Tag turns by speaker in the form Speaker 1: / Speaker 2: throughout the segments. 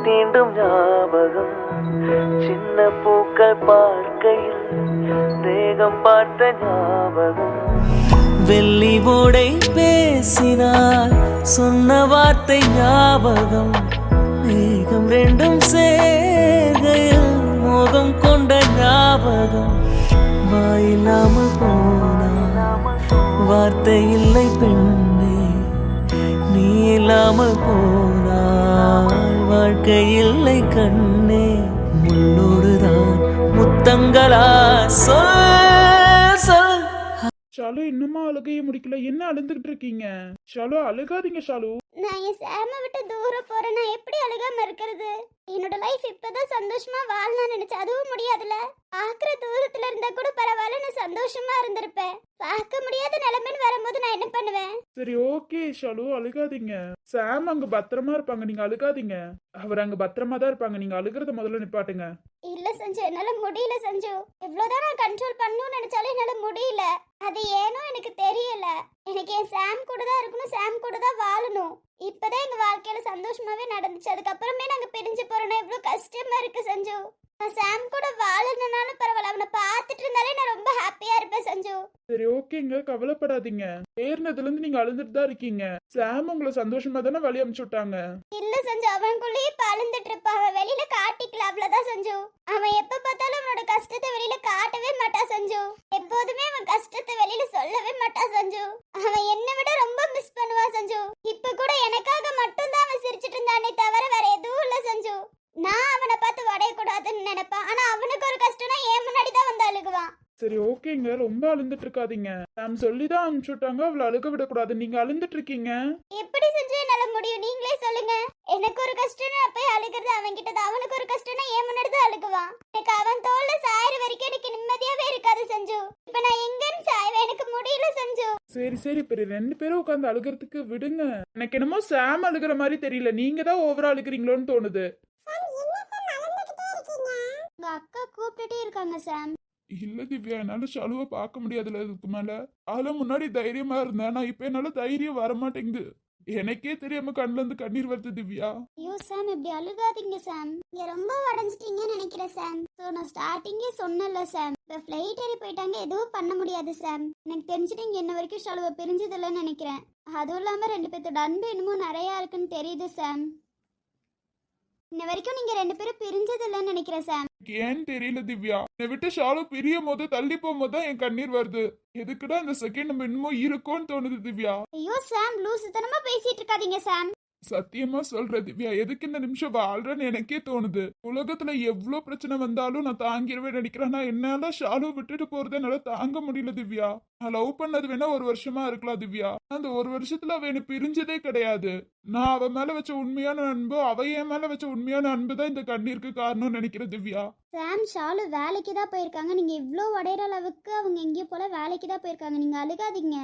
Speaker 1: சேலை தீண்டும் ஞாபகம். சின்ன பூக்கள் பார்க்கையில் தேகம் பார்த்த ஞாபகம். வெள்ளி ஓடை பேசினால் சொன்ன வார்த்தை ஞாபகம். மேகம் ரெண்டும் சேர்கையில் மோகம் கொண்ட ஞாபகம். வாயில்லாமல் போனால் வார்த்தை இல்லை பெண்ணே நீ இல்லாமல் போ வாழ்க்கை இல்லை கண்ணே. முள்ளோடுதான் முத்தங்களா? சொல் சொல்.
Speaker 2: ஷாலு இன்னுமா அழுகைய முடிக்கல? என்ன அழுந்துகிட்டு இருக்கீங்க ஷாலு அழுகாதீங்க ஷாலு.
Speaker 3: நான் என் சேம விட்டு தூரம் போறேன். நான் எப்படி அழுகாம இருக்கிறது? என்னோட லைஃப் இப்பதான் சந்தோஷமா வாழலாம் நினைச்சேன் அதுவும் முடியாதுல பாக்குற தூரத்துல இருந்தா கூட பரவாயில்ல நான் சந்தோஷமா இருந்திருப்பேன். பார்க்க முடியாத நிலைமைன்னு வரும்போது நான் என்ன பண்ணுவேன்?
Speaker 2: சரி ஓகே ஷாலு அழுகாதீங்க. சாம் அங்க பத்திரமா இருப்பாங்க நீங்க அழுகாதீங்க. அவர் அங்க பத்திரமா தான் இருப்பாங்க நீங்க அழுகிறத முதல்ல நிப்பாட்டுங்க.
Speaker 3: இல்ல சஞ்சு என்னால முடியல சஞ்சு. எவ்வளவுதான் நான் கண்ட்ரோல் பண்ணணும்னு நினைச்சாலும் என்னால முடியல. அது ஏனோ எனக்கு தெரியல. எனக்கு என் சாம் கூட தான் இருக்கணும் சாம் கூட தான் வாழணும். இப்போதான் எங்கள் வாழ்க்கையில் சந்தோஷமாகவே நடந்துச்சு. அதுக்கப்புறமே நாங்கள் பிரிஞ்சு போகிறோன்னா எவ்வளோ கஷ்டமாக இருக்குது சஞ்சு. சாம் கூட வாழணும்னாலும் பரவாயில்ல. அவனை பார்த்துட்டு இருந்தாலே நான் ரொம்ப ஹாப்பியா இருப்பேன் சஞ்சு.
Speaker 2: சரி ஓகேங்க கவலைப்படாதீங்க. ஏறினதுல இருந்து நீங்க அழுந்துட்டு தான் இருக்கீங்க. சாம் உங்களை சந்தோஷமா தானே வழி அனுப்பிச்சு விட்டாங்க?
Speaker 3: இல்ல சஞ்சு. அவனுக்குள்ளேயே பழுந்துட்டு இருப்பான் அவன் வெளியில காட்டிக்கல அவ்வளவுதான் சஞ்சு. அவன் எப்ப பார்த்தாலும் அவனோட கஷ்டத்தை வெளியில காட்டவே மாட்டான் சஞ்சு. எப்போதுமே அவன் கஷ்டத்தை வெளியில சொல்லவே மாட்டான் சஞ்சு. அவன் என்னை விட ரொம்ப மிஸ் பண்ணுவான் சஞ்சு. இப்ப கூட எனக்காக மட்டும்தான் அவன் சிரிச்சிட்டு இருந்தானே தவிர வேற எதுவும் இல்ல சஞ்சு. நான் அவனை பார்த்து வடையக்கூடாதுன்னு நினைப்பான். ஆனா அவனுக்கு ஒரு கஷ்டம்னா என் முன்னாடி தான் வந்து அழுகுவான்.
Speaker 2: சரி ஓகேங்க. ரொம்ப அழுந்துட்டு இருக்காதீங்க சாம் சொல்லி தான் அனுப்பிச்சு விட்டாங்க அவளை அழுக விடக்கூடாது. நீங்க அழுந்துட்டு இருக்கீங்க
Speaker 3: எப்படி செஞ்சு என்னால முடியும்? நீங்களே சொல்லுங்க. எனக்கு ஒரு கஷ்டம் நான் போய் அழுகிறது அவன் கிட்ட தான் அவனுக்கு ஒரு கஷ்டம்னா என் முன்னாடி தான் அழுகுவான். எனக்கு அவன் தோல்ல சாயிற வரைக்கும் எனக்கு நிம்மதியாவே இருக்காது செஞ்சு. இப்ப நான் எங்கன்னு சாய்வேன்? எனக்கு முடியல செஞ்சு.
Speaker 2: சரி சரி இப்ப ரெண்டு பேரும் உட்காந்து அழுகிறதுக்கு விடுங்க. எனக்கு என்னமோ சாம் அழுகிற மாதிரி தெரியல. நீங்க தான் ஓவரா அழுகிறீங்களோன்னு தோணுது.
Speaker 3: உங்க அக்கா கூப்பிட்டுட்டே இருக்காங்க சாம்
Speaker 2: இல்ல திவ்யா என்னால ஷாலுவை பார்க்க முடியாதுல இதுக்கு மேல. அதுல முன்னாடி தைரியமா இருந்தேன். நான் இப்ப என்னால தைரியம் வர மாட்டேங்குது எனக்கே தெரியாம கண்ணுல இருந்து கண்ணீர் வருது திவ்யா.
Speaker 3: ஐயோ சாம் இப்படி அழுகாதீங்க சாம் நீங்க ரொம்ப உடஞ்சிட்டீங்கன்னு நினைக்கிறேன் சாம் ஸோ நான் ஸ்டார்டிங்கே சொன்னல சாம் இப்போ ஃப்ளைட் ஏறி போயிட்டாங்க எதுவும் பண்ண முடியாது சாம் எனக்கு தெரிஞ்சுட்டு இங்கே என்ன வரைக்கும் ஷாலுவை பிரிஞ்சதில்லைன்னு நினைக்கிறேன். அதுவும் இல்லாமல் ரெண்டு பேர்த்தோட அன்பு இன்னமும் நிறையா இருக்குன்னு தெரியுது சாம் இன்ன வரைக்கும் நீங்க ரெண்டு பேரும் பிரிஞ்சதில்லைன்னு நினைக்கிறேன் சாம்.
Speaker 2: ஏன்னு தெரியல திவ்யா. என்னை விட்டு ஷாலு பிரியும் போது தள்ளி போகும்போது தான் என் கண்ணீர் வருது. எதுக்குடா இந்த செகண்ட் நம்ம இன்னமும் இருக்கோன்னு தோணுது திவ்யா.
Speaker 3: ஐயோ சாம் லூசுத்தனமா பேசிட்டு இருக்காதீங்க சாம்.
Speaker 2: சத்தியமா சொல்ற திவ்யா எதுக்கு இந்த நிமிஷம் வாழ்றேன்னு எனக்கே தோணுது. உலகத்துல எவ்வளவு பிரச்சனை வந்தாலும் நான் தாங்கிடுவேன் நினைக்கிறேன். நான் என்னால ஷாலு விட்டுட்டு போறது என்னால தாங்க முடியல திவ்யா. நான் லவ் பண்ணது வேணா ஒரு வருஷமா இருக்கலாம் திவ்யா. அந்த ஒரு வருஷத்துல அவ என்ன பிரிஞ்சதே கிடையாது. நான் அவ மேல வச்ச உண்மையான அன்பு அவ என் மேல வச்ச உண்மையான அன்பு தான் இந்த கண்ணீருக்கு காரணம்னு நினைக்கிறேன் திவ்யா.
Speaker 3: சாம் ஷாலு வேலைக்கு தான் போயிருக்காங்க. நீங்க இவ்வளோ உடையிற அளவுக்கு அவங்க எங்கேயும் போல வேலைக்கு தான் போயிருக்காங்க. நீங்க அழுகாதீங்க.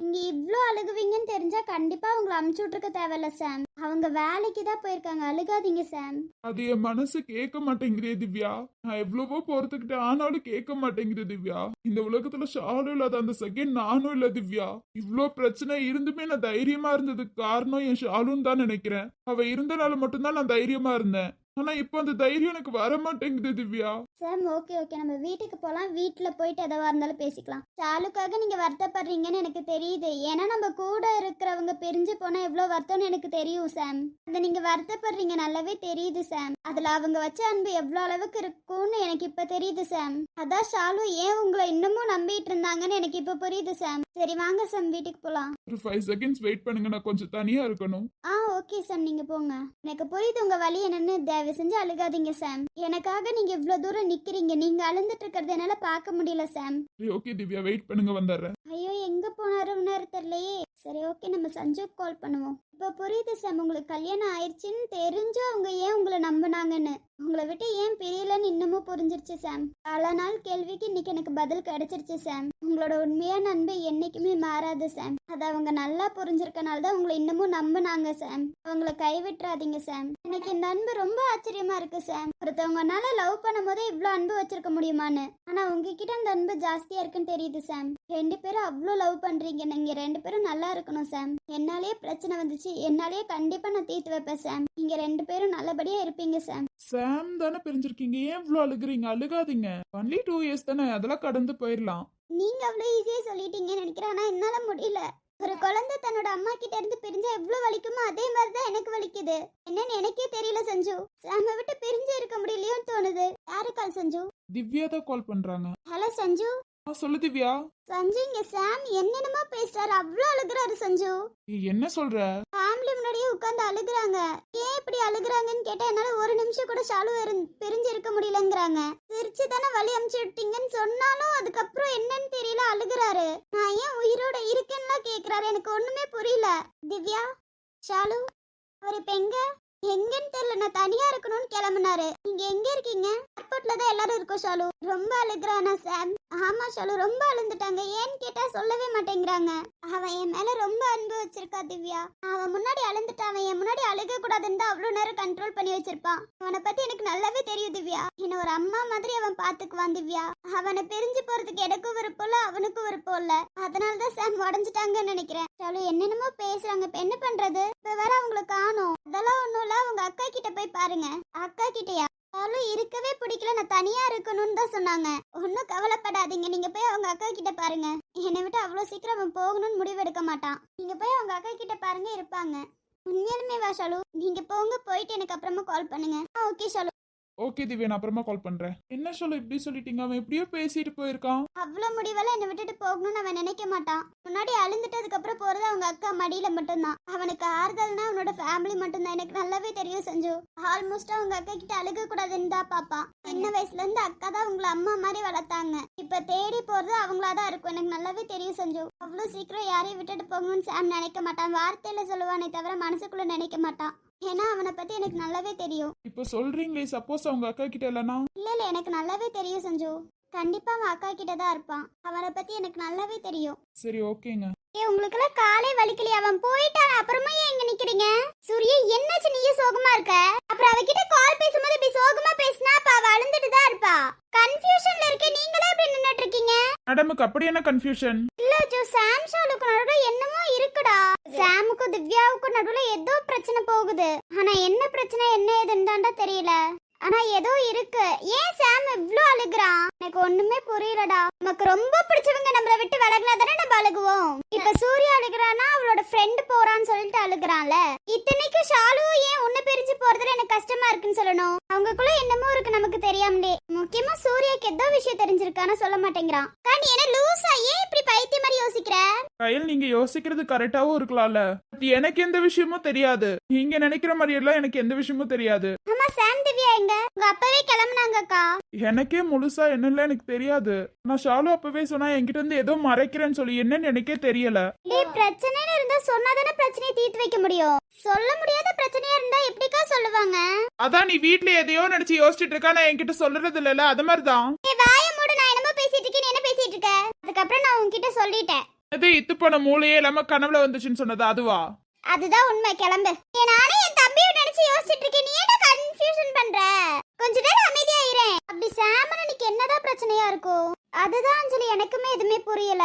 Speaker 3: நீங்க இவ்வளோ அழுகுவீங்கன்னு தெரிஞ்ச கண்டிப்பா உங்களை அமுச்சு விட்டுருக்க தேவையில்ல சாம் அவங்க வேலைக்கு தான் போயிருக்காங்க. அழுகாதீங்க சாம்
Speaker 2: அது என் மனசு கேட்க மாட்டேங்குதே திவ்யா. நான் எவ்வளவோ பொறுத்துக்கிட்டு ஆனாலும் கேட்க மாட்டேங்குது திவ்யா. இந்த உலகத்துல ஷாலும் இல்லாத அந்த செகண்ட் நானும் இல்ல திவ்யா. இவ்வளோ பிரச்சனை இருந்துமே நான் தைரியமா இருந்ததுக்கு காரணம் என் ஷாலுன்னு தான் நினைக்கிறேன். அவ இருந்தனால மட்டும்தான் நான் தைரியமா இருந்தேன். ஆனா இப்போ அந்த தைரியம் எனக்கு வர மாட்டேங்குது திவ்யா.
Speaker 3: சார் ஓகே ஓகே நம்ம வீட்டுக்கு போகலாம் வீட்டில் போயிட்டு எதவா இருந்தாலும் பேசிக்கலாம். ஷாலுக்காக நீங்கள் வருத்தப்படுறீங்கன்னு எனக்கு தெரியுது. ஏன்னா நம்ம கூட இருக்கிறவங்க பிரிஞ்சு போனால் எவ்வளோ வருத்தம்னு எனக்கு தெரியும் சாம் அதை நீங்கள் வருத்தப்படுறீங்க. நல்லாவே தெரியுது சாம் அதில் அவங்க வச்ச அன்பு எவ்வளோ அளவுக்கு இருக்கும்னு எனக்கு இப்போ தெரியுது சாம் அதான் ஷாலு ஏன் உங்களை இன்னமும் நம்பிட்டு இருந்தாங்கன்னு எனக்கு இப்போ புரியுது சாம் சரி வாங்க சாம் வீட்டுக்கு போலாம்.
Speaker 2: ஒரு ஃபைவ் செகண்ட்ஸ் வெயிட் பண்ணுங்க நான் கொஞ்சம் தனியா இருக்கணும்.
Speaker 3: ஆ ஓகே சாம் நீங்க போங்க. எனக்கு புரியுது உங்க வழி என்னன்னு தயவு செஞ்சு அழுகாதீங்க சாம். எனக்காக நீங்க இவ்வளவு தூரம் நிக்கிறீங்க நீங்க அழுந்துட்டு இருக்கிறத என்னால பார்க்க முடியல சாம்.
Speaker 2: சரி ஓகே திவ்யா வெயிட் பண்ணுங்க வந்துடுறேன்.
Speaker 3: ஐயோ எங்க போனாருன்னு தெரியலையே. சரி ஓகே நம்ம சஞ்சுக்கு கால் பண்ணுவோம். இப்போ புரியுது சாம் உங்களுக்கு கல்யாணம் ஆயிடுச்சுன்னு தெரிஞ்சும் அவங்க ஏன் உங்களை நம்பினாங்கன்னு? உங்களை விட்டு ஏன் பிரியலன்னு இன்னமும் புரிஞ்சிருச்சு சாம் பல நாள் கேள்விக்கு இன்னைக்கு எனக்கு பதில் கிடைச்சிருச்சு சாம் உங்களோட உண்மையான அன்பு என்னைக்குமே மாறாது சாம் அதை அவங்க நல்லா புரிஞ்சிருக்கனால தான் உங்களை இன்னமும் நம்பினாங்க சாம் அவங்கள கைவிட்டுறாதீங்க சாம் எனக்கு இந்த அன்பு ரொம்ப ஆச்சரியமா இருக்கு சாம் ஒருத்தவங்கனால லவ் பண்ணும் போதே இவ்வளோ அன்பு வச்சிருக்க முடியுமான்னு. ஆனா உங்ககிட்ட அந்த அன்பு ஜாஸ்தியா இருக்குன்னு தெரியுது சாம் ரெண்டு பேரும் அவ்வளோ லவ் பண்றீங்க. நீங்க ரெண்டு பேரும் நல்லா இருக்கணும் சாம் என்னாலேயே பிரச்சனை வந்துச்சு. என்னாலேயே கண்டிப்பா நான் தீர்த்து வைப்பேன் சாம் நீங்க ரெண்டு பேரும் நல்லபடியா இருப்பீங்க சாம்
Speaker 2: சாம் தானே பிரிஞ்சிருக்கீங்க. ஏன் இவ்வளோ அழுகுறீங்க? அழுகாதீங்க. ஒன்லி டூ இயர்ஸ் தானே. அதெல்லாம் கடந்து போயிடலாம்
Speaker 3: நீங்க அவ்வளோ ஈஸியா சொல்லிட்டீங்கன்னு நினைக்கிறேன். ஆனா என்னால முடியல. ஒரு குழந்தை தன்னோட அம்மா கிட்ட இருந்து பிரிஞ்சா எவ்வளவு வலிக்குமோ அதே மாதிரி தான் எனக்கு வலிக்குது. என்னன்னு எனக்கே தெரியல சஞ்சு. சாம விட்டு பிரிஞ்சு இருக்க முடியலையோன்னு தோணுது. யாரு கால் சஞ்சு?
Speaker 2: திவ்யா தான் கால் பண்றாங்க.
Speaker 3: ஹலோ சஞ்சு.
Speaker 2: ஆ சொல்லு திவ்யா.
Speaker 3: சஞ்சு இங்க சாம் என்னென்னமோ பேசுறாரு. அவ்வளோ அழுகுறாரு சஞ்சு.
Speaker 2: என்ன சொல்ற?
Speaker 3: ஃபேமிலி முன்னாடியே உட்காந்து அழுகுறாங்க. ஏன் இப்படி அழுகுறாங்கன்னு கேட்டா என்னால ஒரு நிமிஷம் கூட ஷாலு பிரிஞ்சு இருக்க முடியலங்கிறாங்க. சிரிச்சு தானே வழி அமுச்சு விட்டீங்கன்னு சொன்னாலும் அதுக்கப்புறம் என்னன்னு தெரியல அழுகுறாரு. நான் ஏன் உயிரோட இருக்கேன்னுலாம் கேக்குறாரு. எனக்கு ஒண்ணுமே புரியல. திவ்யா ஷாலு அவர் இப்ப எங்க? எங்கன்னு தெரியல நான் தனியா இருக்கணும்னு கிளம்புனாரு. நீங்க எங்க இருக்கீங்க? ஏர்போர்ட்ல தான் எல்லாரும் இருக்கோம் ஷாலு. ரொம்ப அழுகுறானா சாம் ஆமா ஷாலு ரொம்ப அழுந்துட்டாங்க. ஏன்னு கேட்டா சொல்லவே மாட்டேங்கிறாங்க. அவன் என் மேல ரொம்ப அன்பு வச்சிருக்கா திவ்யா. அவன் முன்னாடி அழுந்துட்டான் அவன் என் முன்னாடி அழுக கூடாதுன்னு தான் அவ்வளவு நேரம் கண்ட்ரோல் பண்ணி வச்சிருப்பான். அவனை பத்தி எனக்கு நல்லாவே தெரியும் திவ்யா. என்ன ஒரு அம்மா மாதிரி அவன் பாத்துக்குவான் திவ்யா. அவனை பிரிஞ்சு போறதுக்கு எனக்கும் விருப்பம் இல்ல அவனுக்கும் விருப்பம் இல்ல. அதனாலதான் சாம் உடஞ்சிட்டாங்கன்னு நினைக்கிறேன். சாலு என்னென்னமோ பேசுறாங்க. இப்ப என்ன பண்றது? இப்ப வேற அவங்கள காணோம். அதெல்லாம் ஒண்ணும் இல்ல. அவங்க அக்கா கிட்ட போய் பாருங்க. அக்கா கிட்டயா? சாலு இருக்கவே பிடிக்கல. நான் தனியா இருக்கணும்னு தான் சொன்னாங்க. ஒன்னும் கவலைப்படாதீங்க. நீங்க போய் அவங்க அக்கா கிட்ட பாருங்க. என்னை விட்டு அவ்வளோ சீக்கிரம் அவன் போகணும்னு முடிவெடுக்க மாட்டான். நீங்க போய் அவங்க அக்கா கிட்ட பாருங்க. இருப்பாங்க. உண்மையாலுமே வா ஷாலு. நீங்க போங்க. போயிட்டு எனக்கு அப்புறமா கால் பண்ணுங்க. ஆ ஓகே ஷாலு.
Speaker 2: ஓகே திவ்யா நான் அப்புறமா கால் பண்றேன். என்ன சொல்ல இப்படி சொல்லிட்டீங்க? அவன் எப்படியோ பேசிட்டு போயிருக்கான்.
Speaker 3: அவ்வளோ முடிவெல்லாம் என்னை விட்டுட்டு போகணும்னு அவன் நினைக்க மாட்டான். முன்னாடி அழுந்துட்டதுக்கு அப்புறம் போறது அவங்க அக்கா மடியில மட்டும்தான். அவனுக்கு ஆறுதல்னா அவனோட ஃபேமிலி மட்டும்தான். எனக்கு நல்லாவே தெரியும் செஞ்சு. ஆல்மோஸ்ட் அவங்க அக்கா கிட்ட அழுக கூடாதுன்னு தான் பாப்பான். சின்ன வயசுல இருந்து அக்கா தான் உங்களை அம்மா மாதிரி வளர்த்தாங்க. இப்ப தேடி போறது அவங்களா தான் இருக்கும். எனக்கு நல்லாவே தெரியும் செஞ்சு. அவ்வளோ சீக்கிரம் யாரையும் விட்டுட்டு போகணும்னு சாம் நினைக்க மாட்டான். வார்த்தையில சொல்லுவானே தவிர மனசுக்குள்ள நினைக்க மாட்டான். ஏன்னா அவனை பத்தி எனக்கு நல்லாவே தெரியும்.
Speaker 2: இப்போ சொல்றீங்களே சப்போஸ் அவங்க அக்கா கிட்ட இல்லைன்னா
Speaker 3: இல்ல இல்ல எனக்கு நல்லாவே தெரியும் சஞ்சு. கண்டிப்பா அவன் அக்கா கிட்ட தான் இருப்பான். அவனை பத்தி எனக்கு நல்லாவே தெரியும்.
Speaker 2: சரி ஓகேங்க.
Speaker 3: ஏ உங்களுக்குலாம் காலை வலிக்கலையா? அவன் போயிட்டான். அப்புறமா ஏன் இங்க நிக்கிறீங்க? சூரிய என்னாச்சு? நீயே சோகமா இருக்க? அப்புறம் அவகிட்ட கால் பேசும்போது இப்படி சோகமா பேசினா அப்ப அவ அழுந்துட்டு தான் இருப்பா. கன்ஃபியூஷன்ல இருக்க நீங்களே இப்படி நின்னுட்டு இருக்கீங்க?
Speaker 2: மேடமுக்கு அப்படி என்ன கன்ஃபியூஷன்
Speaker 3: இல்ல ஜோ சாம் ஷாலுக்கு நடுவுல என்னமோ சாமுக்கும் திவ்யாவுக்கும் நடுவுல ஏதோ பிரச்சனை போகுது. ஆனா என்ன பிரச்சனை என்ன ஏதுன்னு தான்டா தெரியல. ஆனா ஏதோ இருக்கு. ஏன் சாம் இவ்ளோ அழுகுறான்? எனக்கு ஒண்ணுமே புரியலடா. நமக்கு ரொம்ப பிடிச்சவங்க நம்மள விட்டு விலகினா தானே நம்ம அழுகுவோம். இப்ப சூர்யா அழுகுறானா அவளோட ஃப்ரெண்ட் போறான்னு சொல்லிட்டு அழுகுறான்ல. இத்தனைக்கு ஷாலு ஏன் உன்னை பிரிஞ்சு போறதுல எனக்கு கஷ்டமா இருக்குன்னு சொல்லணும். அவங்களுக்குள்ள என்னமோ இருக்கு நமக்கு தெரியாமலே. முக்கியமா சூர்யாக்கு ஏதோ விஷயம் தெரிஞ்சிருக்கான்னு சொல்ல மாட்டேங்கிறான். நீ என்ன லூசா ஏன் இப்படி பைத்திய மாதிரி யோசிக்கிற
Speaker 2: கையில் நீங்க யோசிக்கிறது கரெக்டாவும் இருக்கலாம்ல. பட் எனக்கு எந்த விஷயமும் தெரியாது. நீங்க நினைக்கிற மாதிரி எல்லாம் எனக்கு எந்த விஷயமும் தெரியாது.
Speaker 3: அம்மா சாம் திவ்யா எங்க? உங்க அப்பவே கிளம்புனாங்கக்கா.
Speaker 2: எனக்கே முழுசா என்னன்னு எனக்கு தெரியாது. நான் ஷாலு அப்பவே சொன்னா என்கிட்ட இருந்து ஏதோ மறைக்கிறேன்னு சொல்லி என்னன்னு எனக்கே தெரியல.
Speaker 3: டேய் பிரச்சனைன்னு இருந்தா சொன்னாதானே பிரச்சனையை தீர்த்து வைக்க முடியும். சொல்ல முடியாத பிரச்சனையா இருந்தா எப்படிக்கா சொல்லுவாங்க?
Speaker 2: அதான் நீ வீட்ல எதையோ நினைச்சு யோசிச்சுட்டு இருக்கா நான் என்கிட்ட சொல்றது இல்லல அது மாதிரிதான்.
Speaker 3: ஏய் வாய மூடு நான் என்னமோ பேசிட்டு இருக்கேன் நீ என்ன பேசிட்டு இருக்க? அதுக்கப்புறம் நான் உன்கிட்ட சொல்லிட்டேன்.
Speaker 2: இது இத்து போன மூளையே இல்லாம கனவுல வந்துச்சுன்னு சொன்னது அதுவா?
Speaker 3: அதுதான் உண்மை கிளம்பு. நானே என் தம்பியை நினைச்சு யோசிச்சுட்டு இருக்கேன். நீ என்ன கன்ஃபியூஷன் பண்ற? கொஞ்ச நேரம் அமைதியா இரு. அப்படி சாமன் அன்னைக்கு என்னதான் பிரச்சனையா இருக்கும் அதுதான் அஞ்சலி எனக்குமே எதுவுமே புரியல.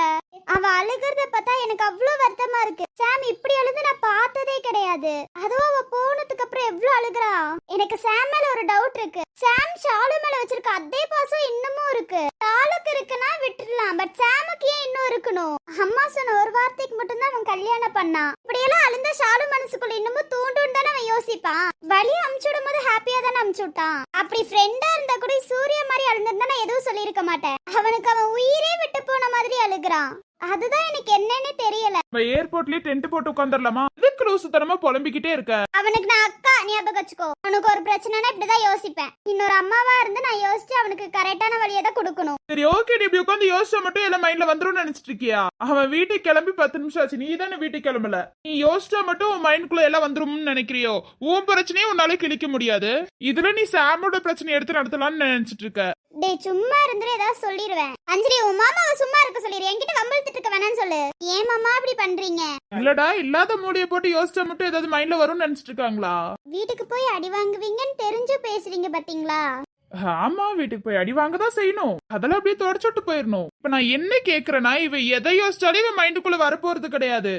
Speaker 3: அவ அழுகிறத பார்த்தா எனக்கு அவ்வளவு வருத்தமா இருக்கு. சாம் இப்படி அழுது நான் பார்த்ததே கிடையாது. அதுவும் அவ போனதுக்கு அப்புறம் எவ்வளவு அழுகுறா? எனக்கு சாம் மேல ஒரு டவுட் இருக்கு. சாம் ஷாலு மேல வச்சிருக்க அதே பாசம் இன்னமும் இருக்கு. ஷாலுக்கு இருக்குன்னா விட்டுடலாம் பட் சாமுக்கு ஏன் இன்னும் இருக்கணும்? அம்மா சொன்ன ஒரு வார்த்தைக்கு மட்டும்தான் அவன் கல்யாணம் பண்ணான். இப்படியெல்லாம் அழுந்த ஷாலு மனசுக்குள்ள இன்னமும் தூண்டும் தானே அவன் யோசிப்பான். வழி அமுச்சு விடும் போது ஹாப்பியா தானே அமுச்சு விட்டான். அப்படி ஃப்ரெண்டா இருந்தா கூட சூர்யா மாதிரி அழுந்திருந்தா நான் எதுவும் சொல்லியிருக்க மாட்டேன். அவனுக்கு அவன் உயிரே விட்டு போன மாதிரி அழுகுறான். அதுதான் எனக்கு என்னன்னு தெரியல.
Speaker 2: நம்ம ஏர்போர்ட்லயே டென்ட் போட்டு உட்காந்துடலாமா எதுக்கு லூசுத்தனமா புலம்பிக்கிட்டே இருக்க.
Speaker 3: அவனுக்கு நான் அக்கா ஞாபகம் வச்சுக்கோ. அவனுக்கு ஒரு பிரச்சனைனா இப்படிதான் யோசிப்பேன். இன்னொரு அம்மாவா இருந்து நான் யோசிச்சு அவனுக்கு கரெக்டான வழியை தான் கொடுக்கணும்.
Speaker 2: சரி ஓகே நீ இப்படி உட்காந்து யோசிச்சா மட்டும் எல்லாம் மைண்ட்ல வந்துரும்னு நினைச்சிட்டு இருக்கியா? அவன் வீட்டுக்கு கிளம்பி பத்து நிமிஷம் ஆச்சு. நீ தானே வீட்டுக்கு கிளம்பல? நீ யோசிச்சா மட்டும் உன் மைண்ட்குள்ள எல்லாம் வந்துரும்னு நினைக்கிறியோ? உன் பிரச்சனையும் உன்னால கிழிக்க முடியாது. இதுல நீ சாமோட பிரச்சனை எடுத்து நடத்தலாம்னு நினைச்சிட்டு இருக்க.
Speaker 3: டேய் சும்மா இருந்துட்டு ஏதாவது சொல்லிடுவேன் அஞ்சலி உன் மாமாவை சும்மா இருக்க சொல்லிடு என்கிட்ட வம்பிழுத்துட்டு இருக்க வேணாம்னு சொல்லு. ஏன் மாமா அப்படி பண்றீங்க?
Speaker 2: இல்லடா இல்லாத மூடிய போட்டு யோசிச்சா மட்டும் ஏதாவது மைண்ட்ல வரும்னு நினைச்சிட்டு இருக்காங்களா?
Speaker 3: வீட்டுக்கு போய் அடி வாங்குவீங்கன்னு தெரிஞ்சு பேசுறீங்க பாத்தீங்களா?
Speaker 2: ஆமா வீட்டுக்கு போய் அடி வாங்க தான் செய்யணும். அதெல்லாம் அப்படியே தொடச்சுட்டு போயிடணும் இப்ப நான் என்ன கேக்குறேன்னா இவ எதை யோசிச்சாலும் இவன் மைண்டுக்குள்ள வரப்போறது கிடையாது.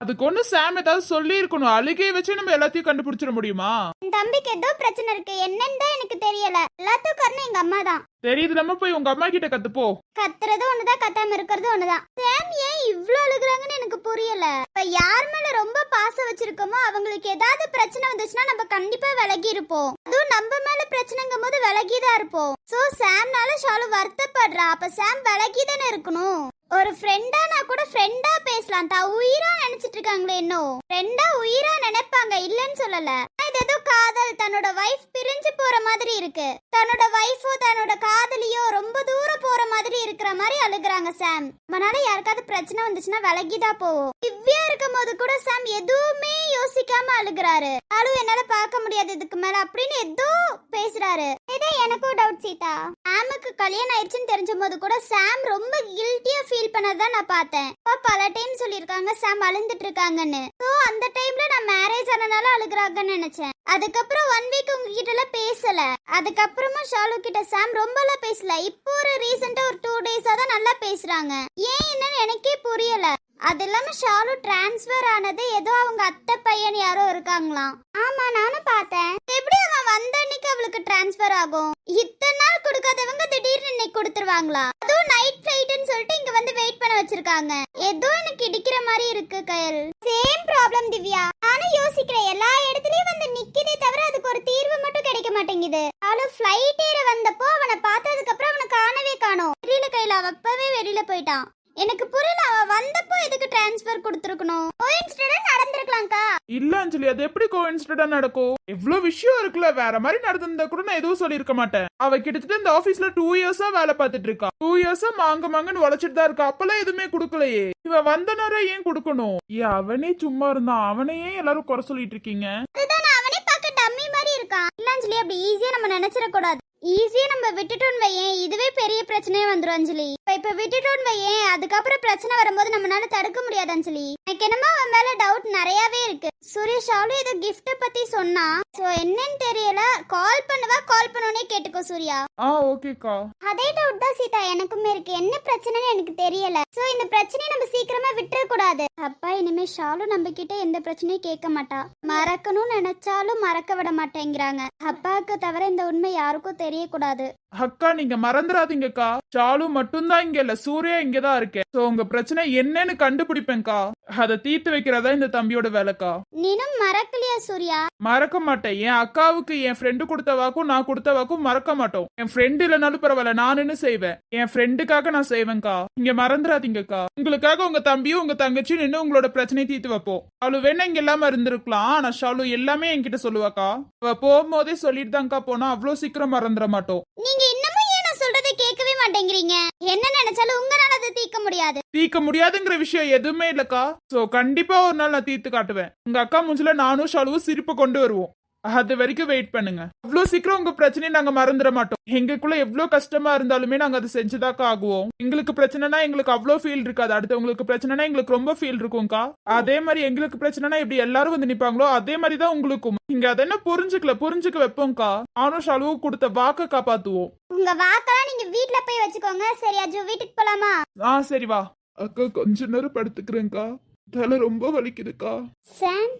Speaker 2: அதுக்கு ஒண்ணு சாம் ஏதாவது சொல்லி இருக்கணும் அழுகையை வச்சு நம்ம எல்லாத்தையும் கண்டுபிடிச்சிட முடியுமா?
Speaker 3: என் தம்பிக்கு ஏதோ பிரச்சனை இருக்கு. என்னன்னு தான் எனக்கு தெரியல. எல்லாத்துக்கும் காரணம் எங்க அம்மா தான்.
Speaker 2: தெரியுது நம்ம போய் உங்க அம்மா கிட்ட கத்துப்போ.
Speaker 3: கத்துறது ஒண்ணுதான் கத்தாம இருக்கிறது ஒண்ணுதான். சாம் ஏன் இவ்ளோ அழுகுறாங்கன்னு எனக்கு புரியல. இப்ப யார் மேல ரொம்ப பாசம் வச்சிருக்கோமோ அவங்களுக்கு ஏதாவது பிரச்சனை வந்துச்சுன்னா நம்ம கண்டிப்பா விலகி இருப்போம் அதுவும் நம்ம மேல பிரச்சனைங்கும் போது விலகி தான் இருப்போம் சோ சாம்னால ஷாலு வருத்தப்படுறா. அப்ப சாம் விலகி தானே இருக்கணும். ஒரு ஃப்ரெண்டா நான் கூட ஃப்ரெண்டா பேசலாம். தா உயிரா நினைச்சிட்டு இருக்காங்களே இன்னும் ஃப்ரெண்டா உயிரா நினைப்பாங்க. இல்லன்னு சொல்லல. இது ஏதோ காதல் தன்னோட வைஃப் பிரிஞ்சு போற மாதிரி இருக்கு. தன்னோட வைஃபோ தன்னோட காதலியோ ரொம்ப தூரம் போற மாதிரி இருக்கிற மாதிரி அழுகுறாங்க சாம். அதனால யாருக்காவது பிரச்சனை வந்துச்சுன்னா விலகிதான் போவோம். திவ்யா இருக்கும் போது கூட சாம் எதுவுமே யோசிக்காம அழுகுறாரு. அழு என்னால பார்க்க முடியாது இதுக்கு மேல அப்படின்னு ஏதோ பேசுறாரு. இதே எனக்கும் டவுட் சீதா. சாமுக்கு கல்யாணம் ஆயிடுச்சுன்னு தெரிஞ்ச போது கூட சாம் ரொம்ப கில்ட்டியா ஃபீல் பண்ணதான் நான் பார்த்தேன். பல டைம் சொல்லியிருக்காங்க சாம் அழுந்துட்டு இருக்காங்கன்னு. ஸோ அந்த டைம்ல நான் மேரேஜ் ஆனனால அழுகுறாங்கன்னு நினைச்சேன். அதுக்கப்புறம் ஒன் வீக் உங்ககிட்ட எல்லாம் பேசல. அதுக்கப்புறமா ஷாலு கிட்ட சாம் ரொம்பலாம் பேசல. இப்போ ஒரு ரீசெண்டா ஒரு டூ டேஸா தான் நல்லா பேசுறாங்க. ஏன் என்னன்னு எனக்கே புரியல. அது இல்லாம ஷாலு டிரான்ஸ்ஃபர் ஆனது ஏதோ அவங்க அத்தை பையன் யாரோ இருக்காங்களாம். ஆமா நானும் பார்த்தேன். எப்படி அவன் வந்த அன்னைக்கு அவளுக்கு டிரான்ஸ்ஃபர் ஆகும்? இத்தனை நாள் கொடுக்காதவங்க திடீர்னு இன்னைக்கு கொடுத்துருவாங்களா? அதுவும் நைட் ஃபிளைட்னு சொல்லிட்டு இங்க வந்து வெயிட் பண்ண வச்சிருக்காங்க. ஏதோ எனக்கு இடிக்கிற மாதிரி இருக்கு கயல். Same problem Divya. நானும் யோசிக்கிறேன். எல்லா இடத்துலயும் வந்து நிக்குதே தவிர அதுக்கு ஒரு தீர்வு மட்டும் கிடைக்க மாட்டேங்குது. அவளும் ஃபிளைட் ஏற வந்தப்போ அவனை பார்த்ததுக்கு அப்புறம் அவனை காணவே காணோம். தெரியல கையில. அவப்பவே வெளியில போயிட்டான். எனக்கு புரியல அவ வந்தப்போ எதுக்கு டிரான்ஸ்ஃபர் கொடுத்துருக்கணும்? கோயின்சிடென்ட் நடந்திருக்கலாம்க்கா.
Speaker 2: இல்ல அஞ்சலி அது எப்படி கோஇன்சிடென்டா நடக்கும்? எவ்வளவு விஷயம் இருக்குல்ல வேற மாதிரி நடந்திருந்தா கூட நான் எதுவும் சொல்லியிருக்க மாட்டேன். அவ கிட்டத்தட்ட இந்த ஆபீஸ்ல டூ இயர்ஸா வேலை பார்த்துட்டு இருக்கா. டூ இயர்ஸா மாங்க மாங்கன்னு உழைச்சிட்டு தான் இருக்கா. அப்பெல்லாம் எதுவுமே கொடுக்கலையே. இவ வந்த நேரம் ஏன் கொடுக்கணும்? ஏன் அவனே சும்மா இருந்தான். அவனே ஏன் எல்லாரும் குறை சொல்லிட்டு இருக்கீங்க?
Speaker 3: அதுதான் அவனே பார்க்க டம்மி மாதிரி இருக்கான். இல்லன்னு சொல்லி அப்படி ஈஸியா நம்ம நினைச்சிட கூடாது ஈஸியா நம்ம விட்டுட்டோம்னு வையேன். இதுவே பெரிய பிரச்சனையே வந்துரும் அஞ்சலி. இப்ப இப்ப விட்டுட்டோம்னு வையேன். அதுக்கப்புறம் பிரச்சனை வரும்போது நம்மளால தடுக்க முடியாது அஞ்சலி. எனக்கு என்னமோ அவன் மேல டவுட் நிறையவே இருக்கு. சுரேஷாலும் ஏதோ gift பத்தி சொன்னா. சோ என்னன்னு தெரியல. கால் பண்ணுவா கால் பண்ணோனே கேட்டுக்கோ சூர்யா.
Speaker 2: ஆ ஓகேக்கா.
Speaker 3: அதே டவுட் தான் சீதா எனக்குமே இருக்கு. என்ன பிரச்சனைன்னு எனக்கு தெரியல. சோ இந்த பிரச்சனையை நம்ம சீக்கிரமா விட்டுற கூடாது. அப்பா இனிமே ஷாலு நம்ம கிட்ட எந்த பிரச்சனையும் கேட்க மாட்டா. மறக்கணும்னு நினைச்சாலும் மறக்க விட மாட்டேங்கிறாங்க. அப்பாவுக்கு தவிர இந்த உண்மை யாருக்கும் தெரியக்கூடாது
Speaker 2: அக்கா நீங்க மறந்துடாதீங்கக்கா ஷாலு மட்டும்தான் இங்க இல்ல சூர்யா இங்கதான் இருக்கேன் சோ உங்க பிரச்சனை என்னன்னு கண்டுபிடிப்பேன்க்கா. அதை தீர்த்து வைக்கிறதா இந்த தம்பியோட வேலைக்கா.
Speaker 3: நீனும் மறக்கலையா சூர்யா?
Speaker 2: மறக்க மாட்டேன். என் அக்காவுக்கு என் ஃப்ரெண்டு கொடுத்த வாக்கும் நான் கொடுத்த வாக்கும் மறக்க மாட்டோம். என் ஃப்ரெண்டு இல்லைனாலும் பரவாயில்ல நானுன்னு செய்வேன்? என் ஃப்ரெண்டுக்காக நான் செய்வேன்க்கா. இங்க மறந்துடாதீங்கக்கா உங்களுக்காக உங்க தம்பியும் உங்க தங்கச்சியும் நின்று உங்களோட பிரச்சனையை தீர்த்து வைப்போம். அவளு வேணா இங்க இல்லாம இருந்திருக்கலாம். ஆனா ஷாலு எல்லாமே என்கிட்ட சொல்லுவாக்கா. அவ போகும்போதே சொல்லிட்டு தான்க்கா போனா அவ்வளவு சீக்கிரம் மறந்துட மாட்டோம்.
Speaker 3: நீங்க இன்னமும் ஏன் நான் சொல்றதை கேட்கவே மாட்டேங்கிறீங்க? என்ன நினைச்சாலும் உங்களால அதை தீர்க்க முடியாது.
Speaker 2: தீர்க்க முடியாதுங்கிற விஷயம் எதுவுமே இல்லக்கா. சோ கண்டிப்பா ஒரு நாள் நான் தீர்த்து காட்டுவேன். உங்க அக்கா மூஞ்சில நானும் ஷாலுவும் சிரிப்பு கொண்டு வருவோம். அது வரைக்கும் வெயிட் பண்ணுங்க. அவ்வளவு சீக்கிரம் உங்க பிரச்சனையை நாங்க மறந்துட மாட்டோம். எங்களுக்குள்ள எவ்வளவு கஷ்டமா இருந்தாலுமே நாங்க அதை செஞ்சுதாக்கா ஆகுவோம். எங்களுக்கு பிரச்சனைனா எங்களுக்கு அவ்வளவு ஃபீல் இருக்காது. அடுத்து உங்களுக்கு பிரச்சனைனா எங்களுக்கு ரொம்ப ஃபீல் இருக்கும்க்கா. அதே மாதிரி எங்களுக்கு பிரச்சனைனா இப்படி எல்லாரும் வந்து நிப்பாங்களோ அதே மாதிரி தான் உங்களுக்கும். நீங்க அதை என்ன புரிஞ்சுக்கல புரிஞ்சுக்க வைப்போம்க்கா. நானும் ஷாலுவும் கொடுத்த வாக்க காப்பாத்துவோம்.
Speaker 3: உங்க வாக்கெல்லாம் நீங்க வீட்ல போய் வச்சுக்கோங்க. சரி அஜு வீட்டுக்கு போலாமா?
Speaker 2: ஆ சரி வா. அக்கா கொஞ்ச நேரம் படுத்துக்கிறேன்க்கா. தலை ரொம்ப வலிக்குதுக்கா.
Speaker 3: சாம்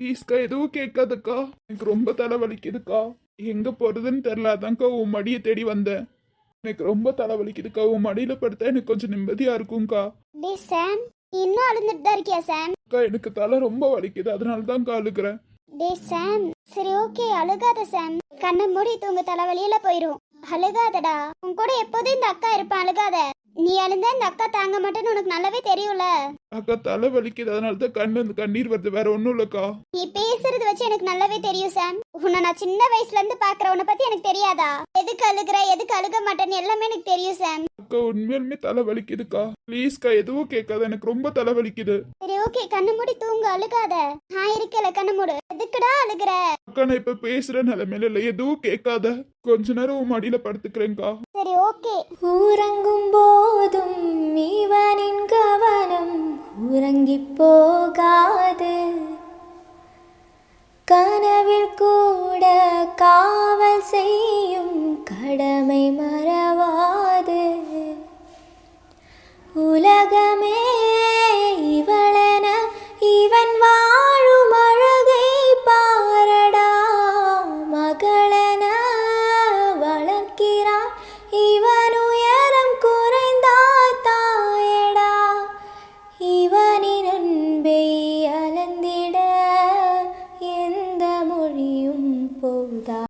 Speaker 2: ப்ளீஸ்க்கா எதுவும் கேட்காதக்கா. எனக்கு ரொம்ப தலை வலிக்குதுக்கா எங்க போறதுன்னு தெரியல அதான்க்கா உன் மடியை தேடி வந்தேன். எனக்கு ரொம்ப தலை வலிக்குதுக்கா உன் மடியில படுத்தா எனக்கு கொஞ்சம் நிம்மதியா இருக்கும்க்கா.
Speaker 3: டே சாம் நீ இன்னும் அழுந்துட்டு தான் இருக்கியா சாம்?
Speaker 2: அக்கா எனக்கு தலை ரொம்ப வலிக்குது. அதனால தான்க்கா அழுகிறேன்.
Speaker 3: டே சாம் சரி ஓகே அழுகாத சாம். கண்ணை மூடி தூங்க தலைவலியில போயிரும். அழுகாதடா. உன் கூட எப்போதும் இந்த அக்கா இருப்பான் அழுகாத. நீ அழுந்தா இந்த அக்கா தாங்க மாட்டேன்னு உனக்கு நல்லாவே தெரியும்ல.
Speaker 2: அக்கா தலை வலிக்குது அதனால தான் கண்ணு அந்த கண்ணீர் வருது வேற ஒன்றும் இல்லக்கா.
Speaker 3: நீ பேசுறது வச்சு எனக்கு நல்லாவே தெரியும் சாம். உன்னை நான் சின்ன வயசுல இருந்து பாக்குற உன்னை பத்தி எனக்கு தெரியாதா? எதுக்கு அழுகுற எதுக்கு அழுக மாட்டேன்னு எல்லாமே எனக்கு தெரியும் சாம்.
Speaker 2: அக்கா உண்மையாலுமே தலை வலிக்குதுக்கா ப்ளீஸ்க்கா எதுவும் கேட்காத எனக்கு ரொம்ப தலை வலிக்குது
Speaker 3: சரி ஓகே கண்ணு மூடி தூங்கு அழுகாத. நான் இருக்கல கண்ணு மூடு. எதுக்குடா அழுகுற?
Speaker 2: அக்கா நான் இப்ப பேசுற நிலைமையில இல்லை எதுவும் கேட்காத. கொஞ்ச நேரம் உன் மடியில படுத்துக்கிறேன்க்கா.
Speaker 3: சரி ஓகே
Speaker 4: உறங்கும் போதும் இவனின் கவனம் உறங்கிப் போகாது. கனவில் கூட காவல் செய்யும் கடமை மறவாது